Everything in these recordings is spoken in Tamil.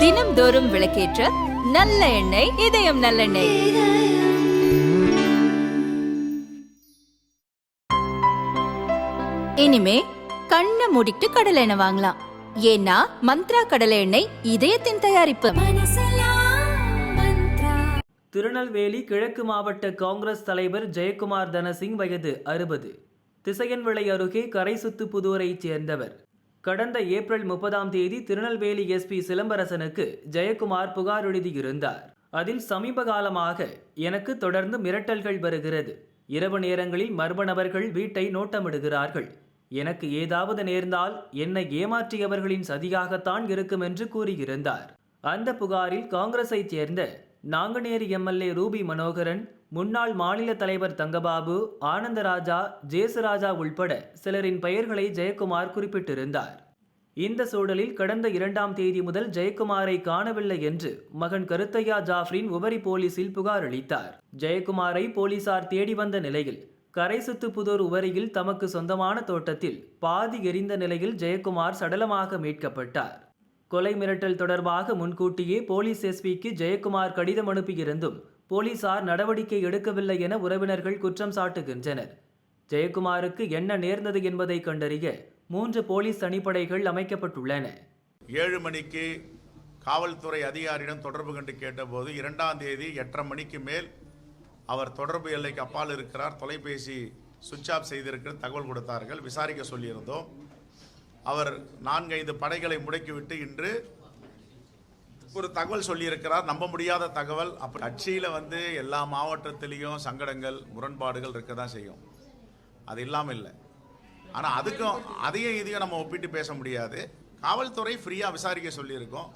தினம்தோறும் விளக்கேற்ற நல்ல எண்ணெய் இதயம் நல்லெண்ணெய். இனிமே கண்ணை மூடிட்டு கடலை எண்ணெய் வாங்கலாம். ஏன்னா மந்த்ரா கடலை எண்ணெய் இதயத்தின் தயாரிப்பு. திருநெல்வேலி கிழக்கு மாவட்ட காங்கிரஸ் தலைவர் ஜெயக்குமார் தனசிங் வயது அறுபது. திசையன்விளை அருகே கரைசுத்து புதூரைச் சேர்ந்தவர். கடந்த ஏப்ரல் முப்பதாம் தேதி திருநெல்வேலி எஸ்பி சிலம்பரசனுக்கு ஜெயக்குமார் புகார் எழுதியிருந்தார். அதில் சமீப காலமாக எனக்கு தொடர்ந்து மிரட்டல்கள் வருகிறது. இரவு நேரங்களில் மர்ம நபர்கள் வீட்டை நோட்டமிடுகிறார்கள். எனக்கு ஏதாவது நேர்ந்தால் என்னை ஏமாற்றியவர்களின் சதியாகத்தான் இருக்கும் என்று கூறியிருந்தார். அந்த புகாரில் காங்கிரஸைச் சேர்ந்த நாங்குநேரி எம்எல்ஏ ரூபி மனோகரன் முன்னாள் மாநில தலைவர் தங்கபாபு ஆனந்தராஜா ஜேசுராஜா உள்பட சிலரின் பெயர்களை ஜெயக்குமார் குறிப்பிட்டிருந்தார். இந்த சூழலில் கடந்த இரண்டாம் தேதி முதல் ஜெயக்குமாரை காணவில்லை என்று மகன் கருத்தையா ஜாஃப்ரின் உபரி போலீசில் புகார் அளித்தார். ஜெயக்குமாரை போலீசார் தேடி வந்த நிலையில் கரைசுத்துப்புதூர் உவரியில் தமக்கு சொந்தமான தோட்டத்தில் பாதி எரிந்த நிலையில் ஜெயக்குமார் சடலமாக மீட்கப்பட்டார். கொலை மிரட்டல் தொடர்பாக முன்கூட்டியே போலீஸ் எஸ்பிக்கு ஜெயக்குமார் கடிதம் அனுப்பியிருந்தும் போலீசார் நடவடிக்கை எடுக்கவில்லை என உறவினர்கள் குற்றம் சாட்டுகின்றனர். ஜெயக்குமாருக்கு என்ன நேர்ந்தது என்பதை கண்டறிய மூன்று போலீஸ் தனிப்படைகள் அமைக்கப்பட்டுள்ளன. ஏழு மணிக்கு காவல்துறை அதிகாரியிடம் தொடர்பு கண்டு கேட்டபோது இரண்டாம் தேதி எட்டரை மணிக்கு மேல் அவர் தொடர்பு எல்லைக்கு அப்பால் இருக்கிறார். தொலைபேசி சுவிட்ச் ஆஃப் செய்திருக்கிற தகவல் கொடுத்தார்கள். விசாரிக்க சொல்லியிருந்தோம். அவர் நான்கைந்து படைகளை முடக்கிவிட்டு இன்று ஒரு தகவல் சொல்லியிருக்கிறார். நம்ப முடியாத தகவல். அப்படி கட்சியில் வந்து எல்லா மாவட்டத்திலையும் சங்கடங்கள் முரண்பாடுகள் இருக்க தான் செய்யும். அது இல்லாமல் இல்லை. ஆனால் அதுக்கும் அதையும் இதையும் நம்ம ஒப்பிட்டு பேச முடியாது. காவல்துறை ஃப்ரீயாக விசாரிக்க சொல்லியிருக்கோம்.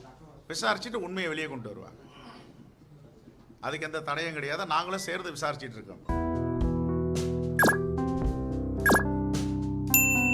விசாரிச்சுட்டு உண்மையை வெளியே கொண்டு வருவாங்க. அதுக்கு எந்த தடையும் கிடையாது. நாங்களும் சேர்ந்து விசாரிச்சிட்டு இருக்கோம்.